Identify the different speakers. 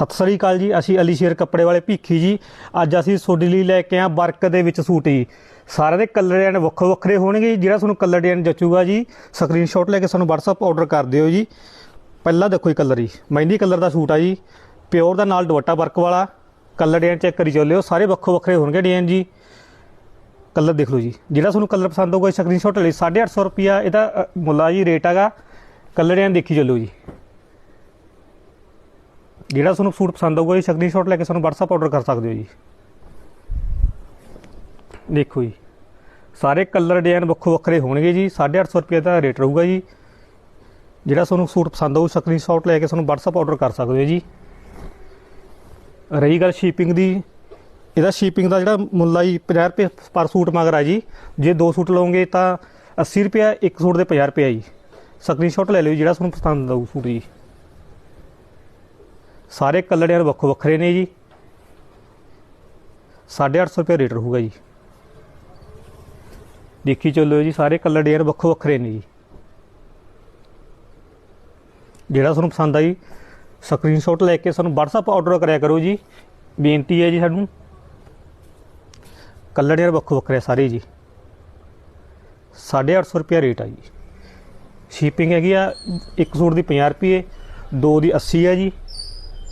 Speaker 1: ਸਤਿ ਸ੍ਰੀ ਅਕਾਲ ਜੀ ਅਸੀਂ ਅਲੀ ਸ਼ੇਰ ਕੱਪੜੇ ਵਾਲੇ ਭੀਖੀ ਜੀ। ਅੱਜ ਅਸੀਂ ਤੁਹਾਡੇ ਲਈ ਲੈ ਕੇ ਆ ਵਰਕ ਦੇ ਵਿੱਚ ਸੂਟ। ਜੀ ਸਾਰਿਆਂ ਦੇ ਕਲਰ ਡਿਜ਼ਾਈਨ ਵੱਖੋ ਵੱਖਰੇ ਹੋਣਗੇ ਜਿਹੜਾ ਤੁਹਾਨੂੰ ਕਲਰ ਡਿਜ਼ਾਈਨ ਜਚੂਗਾ ਜੀ ਸਕਰੀਨਸ਼ਾਟ ਲੈ ਕੇ ਸਾਨੂੰ WhatsApp ਆਰਡਰ ਕਰ ਦਿਓ ਜੀ। ਪਹਿਲਾਂ ਦੇਖੋ ਜੀ ਕਲਰ ਜੀ ਮਹਿੰਦੀ ਕਲਰ ਦਾ ਸੂਟ ਆ ਜੀ ਪਿਓਰ ਦਾ ਨਾਲ ਦੁਪੱਟਾ ਵਰਕ ਵਾਲਾ ਕਲਰ ਡਿਜ਼ਾਈਨ ਚੈੱਕ ਕਰੀ ਚੱਲਿਓ ਸਾਰੇ ਵੱਖੋ ਵੱਖਰੇ ਹੋਣਗੇ ਡਿਜ਼ਾਈਨ ਜੀ ਕਲਰ ਦੇਖ ਲਓ ਜੀ ਜਿਹੜਾ ਤੁਹਾਨੂੰ ਕਲਰ ਪਸੰਦ ਹੋਊਗਾ ਸਕਰੀਨਸ਼ਾਟ ਲਈ 850 ਰੁਪਿਆ ਇਹਦਾ ਅ, ਮੁੱਲ ਆ ਜੀ ਰੇਟ ਹੈਗਾ। ਕਲਰ ਡਿਜ਼ਾਈਨ ਦੇਖੀ ਚੱਲੋ ਜੀ। ਜਿਹੜਾ ਤੁਹਾਨੂੰ ਸੂਟ ਪਸੰਦ ਆਊਗਾ ਜੀ ਸਕਰੀਨਸ਼ਾਟ ਲੈ ਕੇ ਸਾਨੂੰ WhatsApp ਆਰਡਰ ਕਰ ਸਕਦੇ ਹੋ ਜੀ। ਦੇਖੋ ਜੀ ਸਾਰੇ ਕਲਰ ਡਿਜ਼ਾਈਨ ਵੱਖੋ ਵੱਖਰੇ ਹੋਣਗੇ ਜੀ 850 ਰੁਪਏ ਦਾ ਰੇਟ ਰਹੂਗਾ ਜੀ। ਜਿਹੜਾ ਤੁਹਾਨੂੰ ਸੂਟ ਪਸੰਦ ਆਊ ਸਕਰੀਨਸ਼ਾਟ ਲੈ ਕੇ ਸਾਨੂੰ WhatsApp ਆਰਡਰ ਕਰ ਸਕਦੇ ਹੋ ਜੀ। ਰਹੀ ਗੱਲ ਸ਼ਿਪਿੰਗ ਦੀ ਇਹਦਾ ਸ਼ਿਪਿੰਗ ਦਾ ਜਿਹੜਾ ਮੁੱਲ ਆ ਜੀ 50 ਰੁਪਏ ਪਰ ਸੂਟ ਮਗਰ ਆ ਜੀ। ਜੇ ਦੋ ਸੂਟ ਲਓਗੇ ਤਾਂ 80 ਰੁਪਏ ਇੱਕ ਸੂਟ ਦੇ 50 ਰੁਪਏ ਆ ਜੀ। ਸਕਰੀਨਸ਼ਾਟ ਲੈ ਲਿਓ ਜੀ, ਜਿਹੜਾ ਤੁਹਾਨੂੰ ਪਸੰਦ ਆਊ ਸੂਟ ਜੀ। ਸਾਰੇ ਕਲਰ ਯਾਰ ਵੱਖੋ ਵੱਖਰੇ ਨੇ ਜੀ। 850 ਰੁਪਏ ਰੇਟ ਰਹੂਗਾ ਜੀ। ਦੇਖੀ ਚੱਲੋ ਜੀ, ਸਾਰੇ ਕਲਰ ਵੱਖੋ ਵੱਖਰੇ ਨੇ ਜੀ। ਜਿਹੜਾ ਤੁਹਾਨੂੰ ਪਸੰਦ ਆਈ ਸਕਰੀਨਸ਼ਾਟ ਲੈ ਕੇ ਸਾਨੂੰ WhatsApp ਆਰਡਰ ਕਰਿਆ ਕਰੋ ਜੀ। ਬੇਨਤੀ ਹੈ ਜੀ ਸਾਨੂੰ। ਕਲਰ ਯਾਰ ਵੱਖੋ ਵੱਖਰੇ ਸਾਰੇ ਜੀ। 850 ਰੁਪਏ ਰੇਟ ਆ ਜੀ। ਸ਼ਿਪਿੰਗ ਹੈਗੀ ਆ ਇੱਕ ਸੂਟ ਦੀ 50 ਰੁਪਏ, ਦੋ ਦੀ 80 ਹੈ ਜੀ।